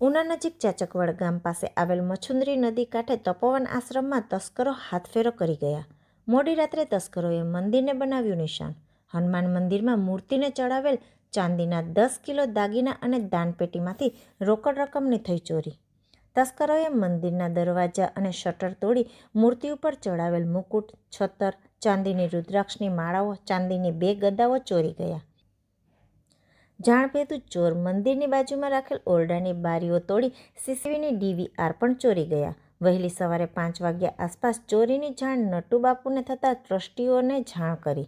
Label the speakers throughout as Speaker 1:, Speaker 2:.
Speaker 1: ઉના નજીક ચાચકવાડ ગામ પાસે આવેલ મછુંદરી નદી કાંઠે તપોવન આશ્રમમાં તસ્કરો હાથફેરો કરી ગયા. મોડી રાત્રે તસ્કરોએ મંદિરને બનાવ્યું નિશાન. હનુમાન મંદિરમાં મૂર્તિને ચડાવેલ ચાંદીના દસ કિલો દાગીના અને દાનપેટીમાંથી રોકડ રકમની થઈ ચોરી. તસ્કરોએ મંદિરના દરવાજા અને શટર તોડી મૂર્તિ ઉપર ચડાવેલ મુકુટ છતર ચાંદીની રુદ્રાક્ષની માળાઓ, ચાંદીની બે ગદાઓ ચોરી ગયા. જાણભેદુ ચોર મંદિરની બાજુમાં રાખેલ ઓરડાની બારીઓ તોડી સીસીટીવીની ડીવીઆર પણ ચોરી ગયા. વહેલી સવારે પાંચ વાગ્યા આસપાસ ચોરીની જાણ નટુબાપુને થતાં ટ્રસ્ટીઓને જાણ કરી.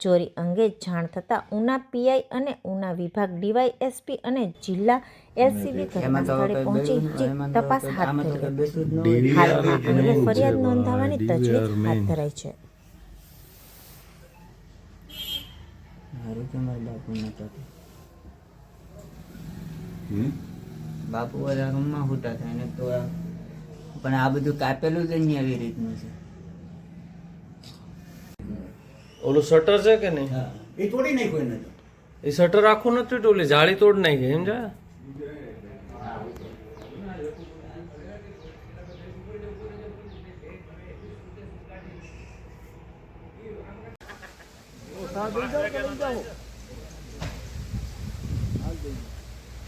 Speaker 1: ચોરી અંગે જાણ થતાં ઉના પીઆઈ અને ઉના વિભાગ ડીવાયએસપી અને જિલ્લા એલસીબી ઘટનાસ્થળે પહોંચી તપાસ હાથ ધરી. અંગે ફરિયાદ નોંધાવવાની તજવીજ હાથ ધરાઈ છે.
Speaker 2: હારું કે મારા બાપુ નતો તો. બાપુ બધા રૂમમાં ફૂટા થાય ને તો આ- પણ આ બધું કાપેલું જ નહીં આવી રીતનું છે.
Speaker 3: ઓલું શટર છે કે નહીં?
Speaker 4: એ તોડી નાખ્યો એને તો.
Speaker 3: એ શટર આખું નથી તૂટ્યું જાળી તોડ નાખી એમ જા
Speaker 4: હું વાળી
Speaker 2: બાપુ આ ઓલી પતંગડી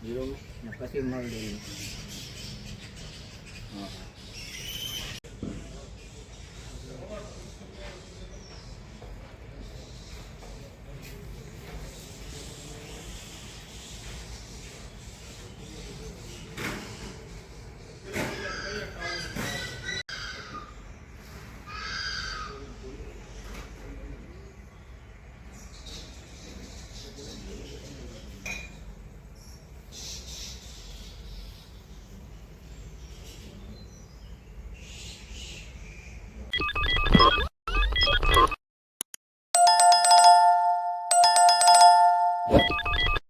Speaker 2: કરી. મેં જોઈ એને. ને પછી મળી